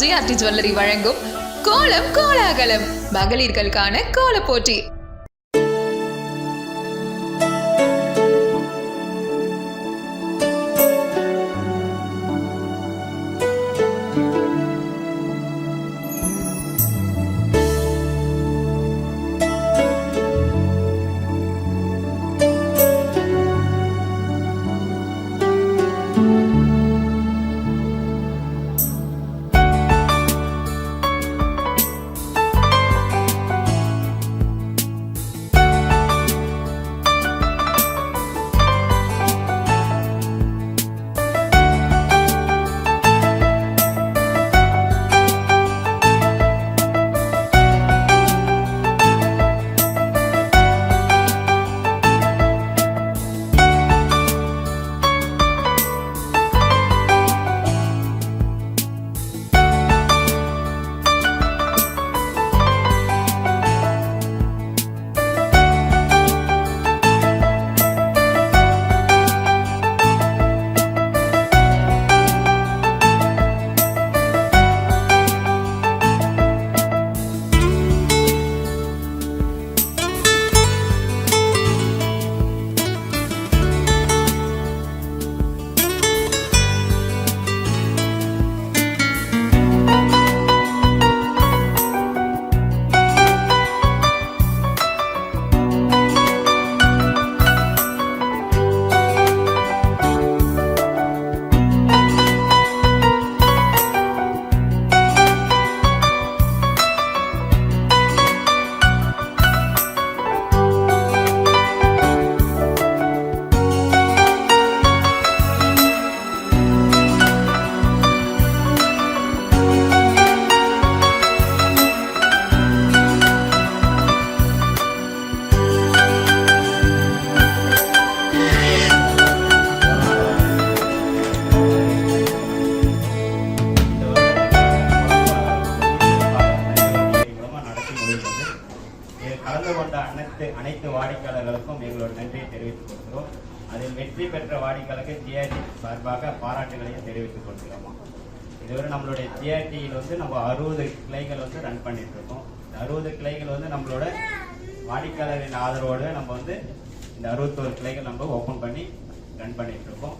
GRT jewellery வழங்கும் கோலம் கோலாகலம் மகளிர்களுக்கான கோல போட்டி. கலந்து கொண்ட அனைத்து அனைத்து வாடிக்கையாளர்களுக்கும் எங்களோட நன்றியை தெரிவித்துக் கொள்கிறோம். அதில் வெற்றி பெற்ற வாடிக்கையாளருக்கு ஜிஆர்டி சார்பாக பாராட்டுகளையும் தெரிவித்துக் கொள்கிறோம். இதுவரை நம்மளுடைய ஜிஆர்டியில் வந்து நம்ம அறுபது கிளைகள் வந்து ரன் பண்ணிட்டு இருக்கோம். இந்த அறுபது கிளைகள் வந்து நம்மளோட வாடிக்கையாளரின் ஆதரவோடு நம்ம வந்து இந்த அறுபத்தோரு கிளைகள் நம்ம ஓப்பன் பண்ணி ரன் பண்ணிட்டு இருக்கோம்.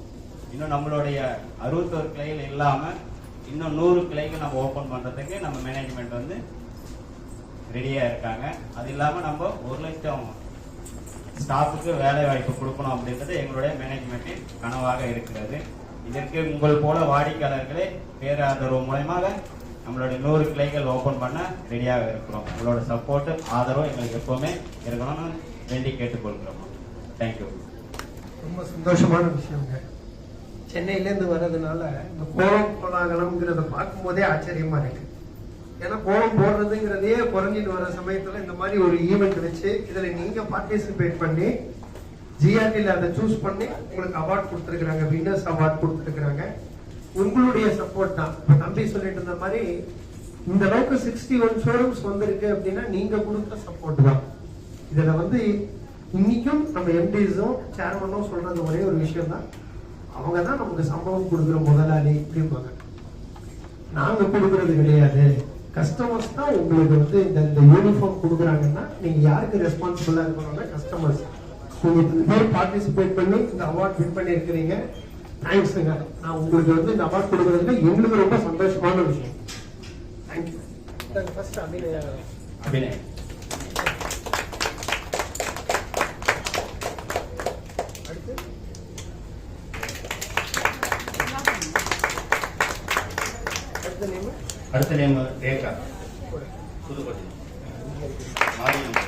இன்னும் நம்மளுடைய அறுபத்தோரு கிளைகள் இல்லாமல் இன்னும் நூறு கிளைகள் நம்ம ஓப்பன் பண்ணுறதுக்கு நம்ம மேனேஜ்மெண்ட் வந்து ரெடியாக இருக்காங்க. அது இல்லாமல் நம்ம ஒரு லட்சம் ஸ்டாஃபுக்கு வேலை வாய்ப்பு கொடுக்கணும் அப்படின்றது எங்களுடைய மேனேஜ்மெண்ட்டின் கனவாக இருக்கிறது. இதற்கு உங்கள் போல வாடிக்கையாளர்களே பேராதரவு மூலயமாக நம்மளுடைய நூறு கிளைகள் ஓப்பன் பண்ண ரெடியாக இருக்கிறோம். உங்களோட சப்போர்ட்டு ஆதரவு எங்களுக்கு எப்பவுமே இருக்கணும்னு வேண்டி கேட்டுக்கொள்கிறோம். தேங்க்யூ ரொம்ப சந்தோஷமான விஷயங்க. சென்னையிலேருந்து வர்றதுனால இந்த கோலம் கோலாகலம்ங்கிறத பார்க்கும்போதே ஆச்சரியமா இருக்கு. ஏன்னா கோலம் போடுறதுங்கிறதையே குறைஞ்சிட்டு வர சமயத்துல இந்த மாதிரி ஒரு ஈவெண்ட் வச்சு இதுல நீங்க பார்ட்டிசிபேட் பண்ணி ஜிஆர்டில அதை சூஸ் பண்ணி உங்களுக்கு அவார்ட் கொடுத்துருக்காங்க வின்னர்ஸ் அவார்ட் கொடுத்துருக்காங்க உங்களுடைய சப்போர்ட் தான். இப்ப தம்பி சொல்லிட்டு இருந்த மாதிரி இந்த அளவுக்கு சிக்ஸ்டி ஒன் ஷோரூம்ஸ் வந்திருக்கு அப்படின்னா நீங்க கொடுத்த சப்போர்ட் தான். இதுல வந்து இன்னைக்கும் நம்ம எம்டிஸும் சேர்மனும் சொல்றது ஒரே ஒரு விஷயம் தான் அவங்க தான் நமக்கு சம்பவம் கொடுக்குற முதலாளி அப்படிம்பாங்க. நாங்க கொடுக்கறது கிடையாது. கஸ்டமர்ஸ் தான் உங்களுக்கு வந்து இந்த இந்த யூனிஃபார்ம் கொடுக்குறாங்கன்னா நீங்க யாருக்கு ரெஸ்பான்சிபிளா இருக்கணும்னா கஸ்டமர்ஸ் நீங்க இத்தனை பேர் பார்ட்டிசிபேட் பண்ணி இந்த அவார்ட் வின் பண்ணியிருக்கிறீங்க தேங்க்ஸுங்க நான் உங்களுக்கு வந்து இந்த அவார்ட் கொடுக்குறதுல எங்களுக்கு ரொம்ப சந்தோஷமான விஷயம். Thank you first Abhinaya. Abhinay. அடுத்து? அடுத்த நேம் ரேகா புதுக்கோட்டை. பாருங்கம்மா.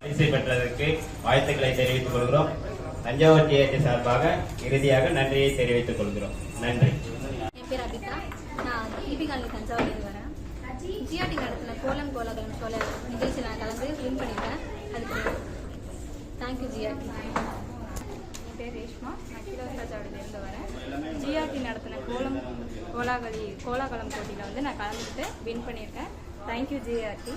பரிசு பெற்றதற்கு வாழ்த்துக்களை தெரிவித்துக் கொள்கிறோம். தஞ்சாவூர் சார்பாக இறுதியாக நன்றியை தெரிவித்துக் கொள்கிறோம். நன்றி. என் பேர் அபிதா. நான் இபி காலனி தஞ்சாவூர்லேருந்து வரேன். ஜிஆர்டி நடத்தின கோலம் கோலகலம் சோழ நிகழ்ச்சியில் நான் கலந்து வின் பண்ணிட்டேன். அதுக்கு தேங்க்யூ ஜிஆர்டி என் பேர் ரேஷ்மா. நான் கிலோசாஜாவிலேருந்து வரேன். ஜிஆர்டி நடத்தின கோலம் கோலாகலி கோலாகலம் போட்டியில் வந்து நான் கலந்துக்கிட்டு வின் பண்ணியிருக்கேன். தேங்க்யூ ஜிஆர்டி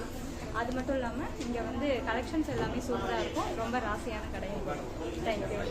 அது மட்டும் இல்லாமல் இங்கே வந்து கலெக்ஷன்ஸ் எல்லாமே சூப்பராக இருக்கும். ரொம்ப ராசியான கடை தேங்க்யூ